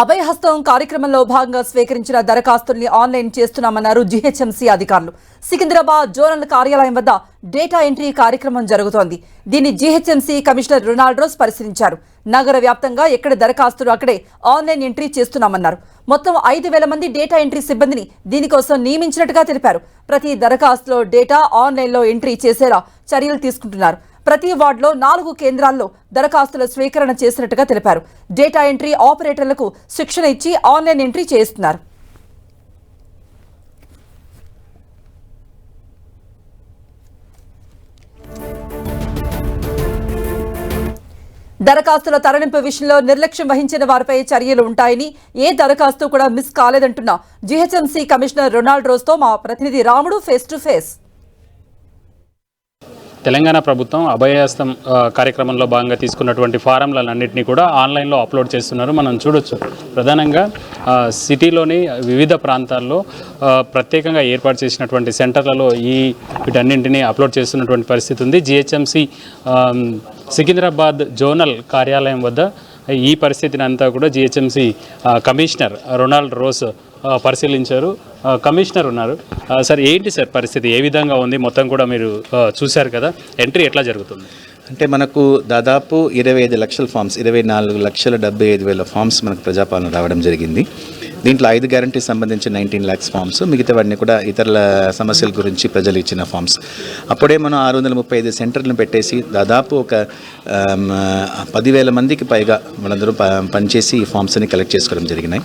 అభయహస్తం కార్యక్రమంలో భాగంగా స్వీకరించిన దరఖాస్తుల్ని ఆన్లైన్ చేస్తున్నామన్నారు జీహెచ్ఎంసీ అధికారులు. సికింద్రాబాద్ జోనల్ కార్యాలయం వద్ద డేటా ఎంట్రీ కార్యక్రమం జరుగుతోంది. దీన్ని జీహెచ్ఎంసీ కమిషనర్ రొనాల్డ్ పరిశీలించారు. నగర వ్యాప్తంగా ఎక్కడ దరఖాస్తులు అక్కడే ఆన్లైన్ ఎంట్రీ చేస్తున్నామన్నారు. మొత్తం ఐదు వేల మంది డేటా ఎంట్రీ సిబ్బందిని దీనికోసం నియమించినట్టుగా తెలిపారు. ప్రతి దరఖాస్తులో డేటా ఆన్లైన్లో ఎంట్రీ చేసేలా చర్యలు తీసుకుంటున్నారు. ప్రతి వార్డులో నాలుగు కేంద్రాల్లో దరఖాస్తుల స్వీకరణ చేసినట్టుగా తెలిపారు. డేటా ఎంట్రీ ఆపరేటర్లకు శిక్షణ ఇచ్చి ఆన్లైన్ ఎంట్రీ చేస్తున్నారు దరఖాస్తుల తరలింపు విషయంలో నిర్లక్ష్యం వహించిన వారిపై చర్యలు ఉంటాయని ఏ దరఖాస్తు కూడా మిస్ కాలేదంటున్న జీహెచ్ఎంసీ కమిషనర్ రొనాల్డ్ రోజ్తో మా ప్రతినిధి రాముడు ఫేస్ టు ఫేస్. తెలంగాణ ప్రభుత్వం అభయహస్తం కార్యక్రమంలో భాగంగా తీసుకున్నటువంటి ఫారంలన్నింటినీ కూడా ఆన్లైన్లో అప్లోడ్ చేస్తున్నారు. మనం చూడొచ్చు. ప్రధానంగా సిటీలోని వివిధ ప్రాంతాల్లో ప్రత్యేకంగా ఏర్పాటు చేసినటువంటి సెంటర్లలో ఈ వీటన్నింటినీ అప్లోడ్ చేస్తున్నటువంటి పరిస్థితి ఉంది. జిహెచ్ఎంసి సికింద్రాబాద్ జోనల్ కార్యాలయం వద్ద ఈ పరిస్థితిని అంతా కూడా జిహెచ్ఎంసి కమిషనర్ రొనాల్డ్ రోస్ పరిశీలించారు. కమిషనర్ ఉన్నారు. సార్ ఏంటి సార్ పరిస్థితి? ఏ విధంగా ఉంది? మొత్తం కూడా మీరు చూశారు కదా? ఎంట్రీ ఎట్లా జరుగుతుంది? అంటే మనకు దాదాపు ఇరవై ఐదు లక్షల ఫామ్స్ ఇరవై నాలుగు లక్షల డెబ్బై ఐదు వేల ఫామ్స్ మనకు ప్రజాపాలన రావడం జరిగింది. దీంట్లో ఐదు గ్యారంటీ సంబంధించి నైన్టీన్ ల్యాక్స్ ఫామ్స్ మిగతావన్నీ కూడా ఇతరుల సమస్యల గురించి ప్రజలు ఇచ్చిన ఫామ్స్ అప్పుడే మనం ఆరు వందల ముప్పై ఐదు సెంటర్లను పెట్టేసి దాదాపు ఒక పదివేల మందికి పైగా వాళ్ళందరూ ప పనిచేసి ఈ ఫామ్స్ని కలెక్ట్ చేసుకోవడం జరిగినాయి.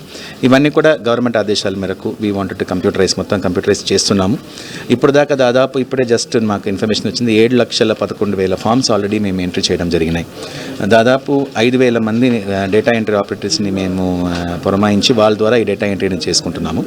ఇవన్నీ కూడా గవర్నమెంట్ ఆదేశాల మేరకు వీ వాంటెడ్ టు కంప్యూటరైజ్ మొత్తం కంప్యూటరైజ్ చేస్తున్నాము. ఇప్పుడు దాకా దాదాపు ఇప్పుడే జస్ట్ మాకు ఇన్ఫర్మేషన్ వచ్చింది ఏడు లక్షల పదకొండు వేల ఫామ్స్ ఆల్రెడీ మేము ఎంట్రీ చేయడం జరిగినాయి. దాదాపు ఐదు వేల మంది డేటా ఎంట్రీ ఆపరేటర్స్ని మేము పురమాయించి వాళ్ళ ద్వారా ఈ డేటా ఎంట్రీని చేసుకుంటున్నాము.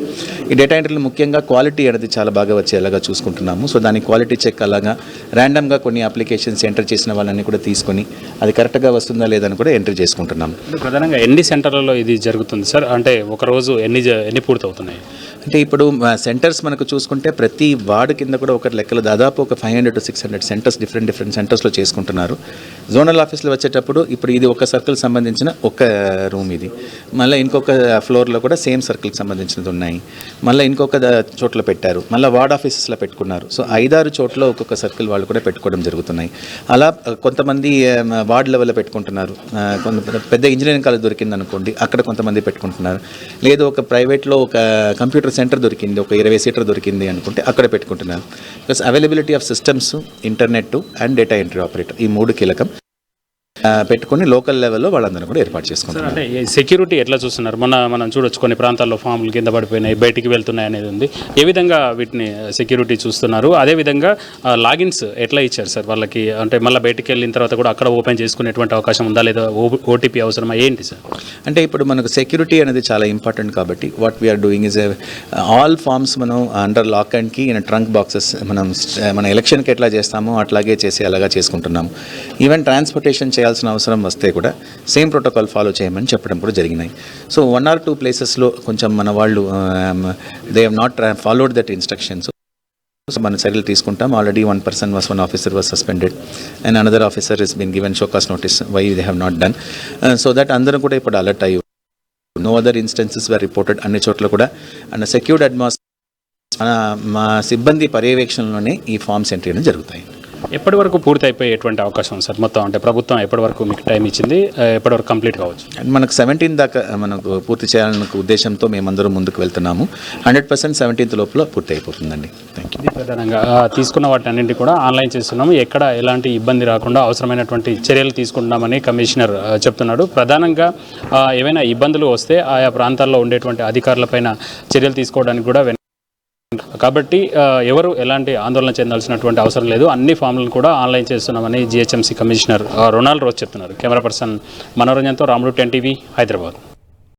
ఈ డేటా ఎంట్రీలో ముఖ్యంగా క్వాలిటీ అనేది చాలా బాగా వచ్చేలాగా చూసుకుంటున్నాము. సో దాని క్వాలిటీ చెక్ అలాగా ర్యాండమ్గా కొన్ని అప్లికేషన్స్ ఎంటర్ చేసిన వాళ్ళని కూడా తీసుకొని అది కరెక్ట్గా వస్తుందా లేదని కూడా ఎంట్రీ చేసుకుంటున్నాము. ప్రధానంగా ఎన్ని సెంటర్లలో ఇది జరుగుతుంది సార్? అంటే ఒక రోజు ఎన్ని ఎన్ని పూర్తవుతున్నాయి? అంటే ఇప్పుడు సెంటర్స్ మనకు చూసుకుంటే ప్రతి వార్డు కింద కూడా ఒక లెక్కలు దాదాపు ఒక five hundred to six hundred centers different different సెంటర్స్లో చేసుకుంటున్నారు. జోనల్ ఆఫీస్లో వచ్చేటప్పుడు ఇప్పుడు ఇది ఒక సర్కిల్ సంబంధించిన ఒక రూమ్ ఇది. మళ్ళీ ఇంకొక ఫ్లోర్లో కూడా సేమ్ సర్కిల్కి సంబంధించినది ఉన్నాయి. మళ్ళీ ఇంకొక చోట్ల పెట్టారు. మళ్ళీ వార్డ్ ఆఫీసెస్లో పెట్టుకున్నారు. సో ఐదారు చోట్ల ఒక్కొక్క సర్కిల్ వాళ్ళు కూడా పెట్టుకోవడం జరుగుతున్నాయి. అలా కొంతమంది వార్డ్ లెవెల్లో పెట్టుకుంటున్నారు. కొంత పెద్ద ఇంజనీరింగ్ కాలేజ్ దొరికిందనుకోండి అక్కడ కొంతమంది పెట్టుకుంటున్నారు. లేదు ఒక ప్రైవేట్లో ఒక కంప్యూటర్ సెంటర్ దొరికింది ఒక ఇరవై సీటర్ దొరికింది అనుకుంటే అక్కడ పెట్టుకుంటున్నారు because availability of systems internet and data entry operator ఈ మూడు కీలకం. పెట్టుకొని లోకల్ లెవెల్లో వాళ్ళందరూ కూడా ఏర్పాటు సార్ చేసుకుంటున్నారు అంటే సెక్యూరిటీ ఎట్లా చూస్తున్నారు? మొన్న మనం చూడొచ్చు కొన్ని ప్రాంతాల్లో ఫామ్లు కింద పడిపోయినాయి బయటికి వెళ్తున్నాయి అనేది ఉంది. ఏ విధంగా వీటిని సెక్యూరిటీ చూస్తున్నారు? అదేవిధంగా లాగిన్స్ ఎట్లా ఇచ్చారు సార్ వాళ్ళకి? అంటే మళ్ళీ బయటికి వెళ్ళిన తర్వాత కూడా అక్కడ ఓపెన్ చేసుకునేటువంటి అవకాశం ఉందా? లేదా ఓటీపీ అవసరమా? ఏంటి సార్? అంటే ఇప్పుడు మనకు సెక్యూరిటీ అనేది చాలా ఇంపార్టెంట్ కాబట్టి what we are doing is all forms మనం under lock and key in trunk boxes మనం మన ఎలక్షన్కి ఎట్లా చేస్తామో అట్లాగే చేసి అలాగా చేసుకుంటున్నాము. ఈవెన్ ట్రాన్స్పోర్టేషన్ చేయాల్సిన అవసరం వస్తే కూడా సేమ్ ప్రోటోకాల్ ఫాలో చేయమని చెప్పడం కూడా జరిగినాయి. సో వన్ ఆర్ టూ ప్లేసెస్లో కొంచెం మన వాళ్ళు they have not followed that instructions so మనం చర్యలు తీసుకుంటాం. Already one person was one officer was suspended and another officer is been given show cause notice why they have not done so that అందరం కూడా ఇప్పుడు alert అయ్యి no other instances were reported అన్ని చోట్ల కూడా అండ్ సెక్యూర్డ్ అడ్మాస్ మన మా సిబ్బంది పర్యవేక్షణలోనే ఈ ఫామ్స్ ఎంట్రీ అనేది జరుగుతాయి. ఎప్పటి వరకు పూర్తి అయిపోయేటువంటి అవకాశం ఉంది సార్? మొత్తం అంటే ప్రభుత్వం ఎప్పటి వరకు మీకు టైం ఇచ్చింది? ఎప్పటి వరకు కంప్లీట్ కావచ్చు? మనకు సెవెంటీన్ దాకా మనకు పూర్తి చేయాలన్న ఉద్దేశంతో మేమందరం ముందుకు వెళ్తున్నాము. హండ్రెడ్ పర్సెంట్ సెవెంటీన్త్ లోపల పూర్తి అయిపోతుందండి థ్యాంక్ యూ ప్రధానంగా తీసుకున్న వాటి అన్నింటి కూడా ఆన్లైన్ చేస్తున్నాము. ఎక్కడ ఎలాంటి ఇబ్బంది రాకుండా అవసరమైనటువంటి చర్యలు తీసుకుంటున్నామని కమిషనర్ చెప్తున్నాడు. ప్రధానంగా ఏవైనా ఇబ్బందులు వస్తే ఆయా ప్రాంతాల్లో ఉండేటువంటి అధికారులపైన చర్యలు తీసుకోవడానికి కూడా కాబట్టి ఎవరు ఎలాంటి ఆందోళన చెందాల్సినటువంటి అవసరం లేదు. అన్ని ఫామ్లను కూడా ఆన్లైన్ చేస్తున్నామని జిహెచ్ఎంసీ కమిషనర్ రొనాల్డ్ రోజు చెప్తున్నారు. కెమెరా పర్సన్ మనోరంజన్తో రాముడు టెన్ టీవీ హైదరాబాద్.